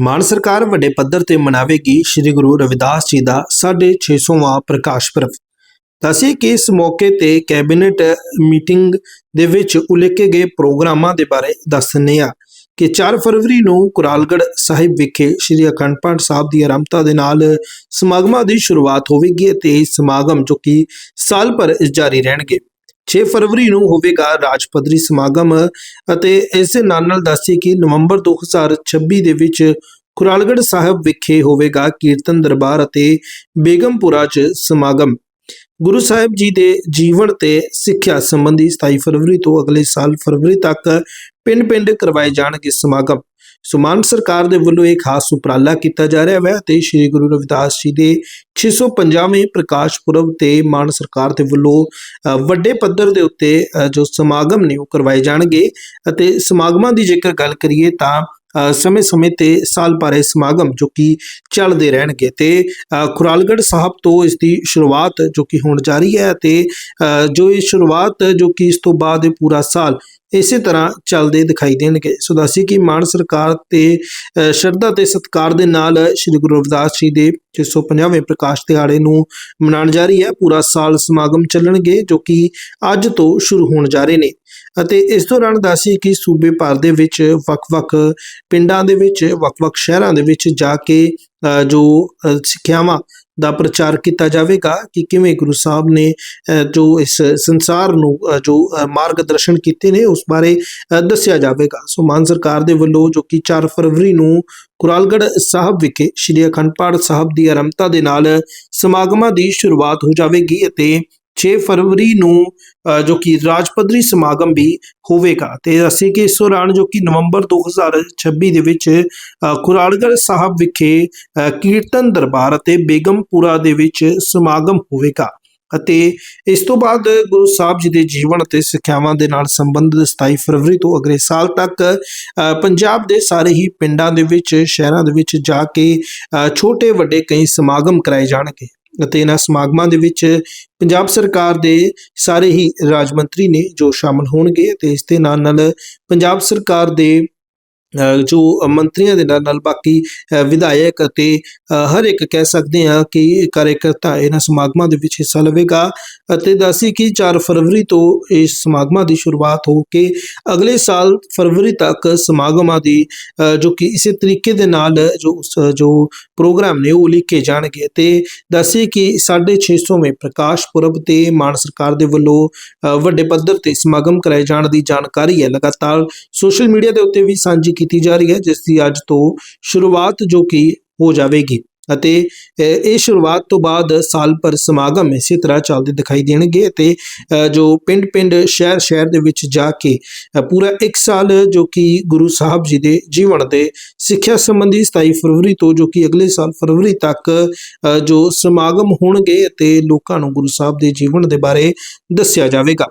ਮਾਨ ਸਰਕਾਰ ਵੱਡੇ ਪੱਧਰ ਤੇ ਮਨਾਵੇਗੀ ਸ੍ਰੀ ਗੁਰੂ ਰਵਿਦਾਸ ਜੀ ਦਾ 650ਵਾਂ ਪ੍ਰਕਾਸ਼ ਪੁਰਬ। ਦੱਸੇ ਕਿ ਇਸ ਮੌਕੇ ਤੇ ਕੈਬਨਿਟ ਮੀਟਿੰਗ ਦੇ ਵਿੱਚ ਉਲੀਕੇ ਗਏ ਪ੍ਰੋਗਰਾਮਾਂ ਦੇ ਬਾਰੇ ਦੱਸਣੇ ਆ ਕਿ 4 ਫਰਵਰੀ ਨੂੰ ਕੁਰਾਲਗੜ੍ਹ ਸਾਹਿਬ ਵਿਖੇ ਸ੍ਰੀ ਅਖੰਡ ਪਾਠ ਸਾਹਿਬ ਦੀ ਆਰੰਭਤਾ ਦੇ ਨਾਲ ਸਮਾਗਮਾਂ ਦੀ ਸ਼ੁਰੂਆਤ ਹੋਵੇਗੀ ਅਤੇ ਸਮਾਗਮ ਜੋ ਕਿ ਸਾਲ ਭਰ ਜਾਰੀ ਰਹਿਣਗੇ। 6 ਫਰਵਰੀ ਨੂੰ ਹੋਵੇਗਾ ਰਾਜ ਪੱਧਰੀ ਸਮਾਗਮ ਅਤੇ ਇਸ ਨਾਲ ਨਾਲ ਦੱਸੀ ਕਿ ਨਵੰਬਰ 2026 ਦੇ ਵਿੱਚ ਖੁਰਾਲਗੜ੍ਹ ਸਾਹਿਬ ਵਿਖੇ ਹੋਵੇਗਾ ਕੀਰਤਨ ਦਰਬਾਰ ਅਤੇ ਬੇਗਮਪੁਰਾ 'ਚ ਸਮਾਗਮ। ਗੁਰੂ ਸਾਹਿਬ ਜੀ ਦੇ ਜੀਵਨ ਤੇ ਸਿੱਖਿਆ ਸੰਬੰਧੀ 27 ਫਰਵਰੀ ਤੋਂ ਅਗਲੇ ਸਾਲ ਫਰਵਰੀ ਤੱਕ ਪਿੰਡ-ਪਿੰਡ ਕਰਵਾਏ ਜਾਣਗੇ ਸਮਾਗਮ। ਸੁਮਾਨ ਸਰਕਾਰ ਦੇ ਵੱਲੋਂ ਇਹ ਖਾਸ ਉਪਰਾਲਾ ਕੀਤਾ ਜਾ ਰਿਹਾ ਹੈ ਤੇ ਸ੍ਰੀ ਗੁਰੂ ਰਵਿਦਾਸ ਜੀ ਦੇ 650ਵੇਂ ਪ੍ਰਕਾਸ਼ ਪੁਰਬ ਤੇ ਮਾਨ ਸਰਕਾਰ ਦੇ ਵੱਲੋਂ ਵੱਡੇ ਪੱਧਰ ਦੇ ਉੱਤੇ ਜੋ ਸਮਾਗਮ ਨੇ ਉਹ ਕਰਵਾਏ ਜਾਣਗੇ ਅਤੇ ਸਮਾਗਮਾਂ ਦੀ ਜੇਕਰ ਗੱਲ ਕਰੀਏ ਤਾਂ ਅ, ਸਮੇਂ-ਸਮੇਂ ਤੇ ਸਾਲ ਭਰ ਇਹ ਸਮਾਗਮ ਜੋ ਕਿ ਚੱਲਦੇ ਰਹਿਣਗੇ ਤੇ ਅ, ਖੁਰਾਲਗੜ੍ਹ ਸਾਹਿਬ ਤੋਂ ਇਸ ਦੀ ਸ਼ੁਰੂਆਤ ਜੋ ਕਿ ਹੁਣ ਜਾਰੀ ਹੈ ਤੇ ਅ, ਜੋ ਇਹ ਸ਼ੁਰੂਆਤ ਜੋ ਕਿ ਇਸ ਤੋਂ ਬਾਅਦ ਇਹ ਪੂਰਾ ਸਾਲ ਇਸੇ ਤਰ੍ਹਾਂ ਚੱਲਦੇ ਦਿਖਾਈ ਦੇਣਗੇ। ਸੋ ਦੱਸੀ ਕਿ ਮਾਨ ਸਰਕਾਰ ਤੇ ਸ਼ਰਧਾ ਤੇ ਸਤਿਕਾਰ ਦੇ ਨਾਲ ਸ੍ਰੀ ਗੁਰੂ ਰਵਿਦਾਸ ਜੀ ਦੇ 650ਵੇਂ ਪ੍ਰਕਾਸ਼ ਦਿਹਾੜੇ ਨੂੰ ਮਨਾਉਣ ਜਾ ਰਹੀ ਹੈ। ਪੂਰਾ ਸਾਲ ਸਮਾਗਮ ਚੱਲਣਗੇ ਜੋ ਕਿ ਅੱਜ ਤੋਂ ਸ਼ੁਰੂ ਹੋਣ ਜਾ ਰਹੇ ਨੇ। ਅਤੇ ਇਸ ਦੌਰਾਨ ਦੱਸੀ ਕਿ ਸੂਬੇ ਭਰ ਦੇ ਵਿੱਚ ਵੱਖ-ਵੱਖ ਪਿੰਡਾਂ ਦੇ ਵਿੱਚ ਵੱਖ-ਵੱਖ ਸ਼ਹਿਰਾਂ ਦੇ ਵਿੱਚ ਜਾ ਕੇ ਅ, ਜੋ ਸਿੱਖਿਆਵਾਂ ਦਾ ਪ੍ਰਚਾਰ ਕੀਤਾ ਜਾਵੇਗਾ ਕਿ ਕਿਵੇਂ ਗੁਰੂ ਸਾਹਿਬ ਨੇ ਜੋ ਇਸ ਸੰਸਾਰ ਨੂੰ ਜੋ ਅ, ਮਾਰਗਦਰਸ਼ਨ ਕੀਤੇ ਨੇ ਉਸ ਬਾਰੇ ਦੱਸਿਆ ਜਾਵੇਗਾ। ਸੋ ਮਾਨ ਸਰਕਾਰ ਦੇ ਵੱਲੋਂ ਜੋ ਕਿ 4 ਫਰਵਰੀ ਨੂੰ ਕੁਰਾਲਗੜ੍ਹ ਸਾਹਿਬ ਵਿਖੇ ਸ੍ਰੀ ਅਖੰਡ ਪਾਠ ਸਾਹਿਬ ਦੀ ਆਰੰਭਤਾ ਦੇ ਨਾਲ ਸਮਾਗਮਾਂ ਦੀ ਸ਼ੁਰੂਆਤ ਹੋ ਜਾਵੇਗੀ ਅਤੇ 6 ਫਰਵਰੀ ਨੂੰ ਜੋ ਕਿ ਰਾਜ ਪੱਧਰੀ ਸਮਾਗਮ ਵੀ ਹੋਵੇਗਾ। ਤੇ ਅਸੀਂ ਕਿ ਇਸ ਦੌਰਾਨ ਜੋ ਕਿ ਨਵੰਬਰ 2026 ਦੇ ਵਿੱਚ ਕੁਰਾਲਗੜ੍ਹ ਸਾਹਿਬ ਵਿਖੇ ਕੀਰਤਨ ਦਰਬਾਰ ਅਤੇ ਬੇਗਮਪੁਰਾ ਦੇ ਵਿੱਚ ਸਮਾਗਮ ਹੋਵੇਗਾ। ਅਤੇ ਇਸ ਤੋਂ ਬਾਅਦ ਗੁਰੂ ਸਾਹਿਬ ਜੀ ਦੇ ਜੀਵਨ ਅਤੇ ਸਿੱਖਿਆਵਾਂ ਦੇ ਨਾਲ ਸੰਬੰਧਿਤ 27 ਫਰਵਰੀ ਤੋਂ ਅਗਲੇ ਸਾਲ ਤੱਕ ਪੰਜਾਬ ਦੇ ਸਾਰੇ ਹੀ ਪਿੰਡਾਂ ਦੇ ਵਿੱਚ, ਸ਼ਹਿਰਾਂ ਦੇ ਵਿੱਚ ਜਾ ਕੇ ਛੋਟੇ ਵੱਡੇ ਕਈ ਸਮਾਗਮ ਕਰਾਏ ਜਾਣਗੇ। ਅਤੇ ਇਹਨਾਂ ਸਮਾਗਮਾਂ ਦੇ ਵਿੱਚ ਪੰਜਾਬ ਸਰਕਾਰ ਦੇ ਸਾਰੇ ਹੀ ਰਾਜ ਮੰਤਰੀ ਨੇ ਜੋ ਸ਼ਾਮਲ ਹੋਣਗੇ ਤੇ ਇਸ ਦੇ ਨਾਲ ਨਾਲ ਪੰਜਾਬ ਸਰਕਾਰ ਦੇ ਜੋ ਮੰਤਰੀਆਂ ਦੇ ਨਾਲ ਨਾਲ ਬਾਕੀ ਵਿਧਾਇਕ ਅਤੇ ਹਰ ਇੱਕ ਕਹਿ ਸਕਦੇ ਹਾਂ ਕਿ ਕਾਰਜਕਰਤਾ ਇਹਨਾਂ ਸਮਾਗਮਾਂ ਦੇ ਵਿੱਚ ਹਿੱਸਾ ਲਵੇਗਾ ਅਤੇ ਦੱਸੀ ਕਿ 4 ਫਰਵਰੀ ਤੋਂ ਇਸ ਸਮਾਗਮਾਂ ਦੀ ਸ਼ੁਰੂਆਤ ਹੋ ਕੇ ਅਗਲੇ ਸਾਲ ਫਰਵਰੀ ਤੱਕ ਸਮਾਗਮਾਂ ਦੀ ਜੋ ਕਿ ਇਸੇ ਤਰੀਕੇ ਦੇ ਨਾਲ ਜੋ ਉਸ- ਜੋ ਪ੍ਰੋਗਰਾਮ ਨੇ ਉਹ ਲਿਖੇ ਜਾਣਗੇ ਤੇ ਦੱਸੀ ਕਿ 650ਵੇਂ ਪ੍ਰਕਾਸ਼ ਪੁਰਬ ਤੇ ਮਾਨ ਸਰਕਾਰ ਦੇ ਵੱਲੋਂ ਵੱਡੇ ਪੱਧਰ ਤੇ ਸਮਾਗਮ ਕਰਾਏ ਜਾਣ ਦੀ ਜਾਣਕਾਰੀ ਹੈ। ਲਗਾਤਾਰ ਸੋਸ਼ਲ ਮੀਡੀਆ ਦੇ ਉੱਤੇ ਵੀ ਸਾਂਝੀ ਕੀਤੀ ਜਾ ਰਹੀ ਹੈ ਜਿਸ ਦੀ ਅੱਜ ਤੋਂ ਸ਼ੁਰੂਆਤ ਜੋ ਕਿ ਹੋ ਜਾਵੇਗੀ। ਅਤੇ ਇਹ ਸ਼ੁਰੂਆਤ ਤੋਂ ਬਾਅਦ ਸਾਲ ਭਰ ਸਮਾਗਮ ਇਸੇ ਤਰ੍ਹਾਂ ਚੱਲਦੇ ਦਿਖਾਈ ਦੇਣਗੇ ਅਤੇ ਜੋ ਪਿੰਡ-ਪਿੰਡ ਸ਼ਹਿਰ-ਸ਼ਹਿਰ ਦੇ ਵਿੱਚ ਜਾ ਕੇ ਪੂਰਾ ਇੱਕ ਸਾਲ ਜੋ ਕਿ ਗੁਰੂ ਸਾਹਿਬ ਜੀ ਦੇ ਜੀਵਨ ਦੇ ਸਿੱਖਿਆ ਸੰਬੰਧੀ 27 ਫਰਵਰੀ ਤੋਂ ਜੋ ਕਿ ਅਗਲੇ ਸਾਲ ਫਰਵਰੀ ਤੱਕ ਅ, ਜੋ ਸਮਾਗਮ ਹੋਣਗੇ ਅਤੇ ਲੋਕਾਂ ਨੂੰ ਗੁਰੂ ਸਾਹਿਬ ਦੇ ਜੀਵਨ ਦੇ ਬਾਰੇ ਦੱਸਿਆ ਜਾਵੇਗਾ।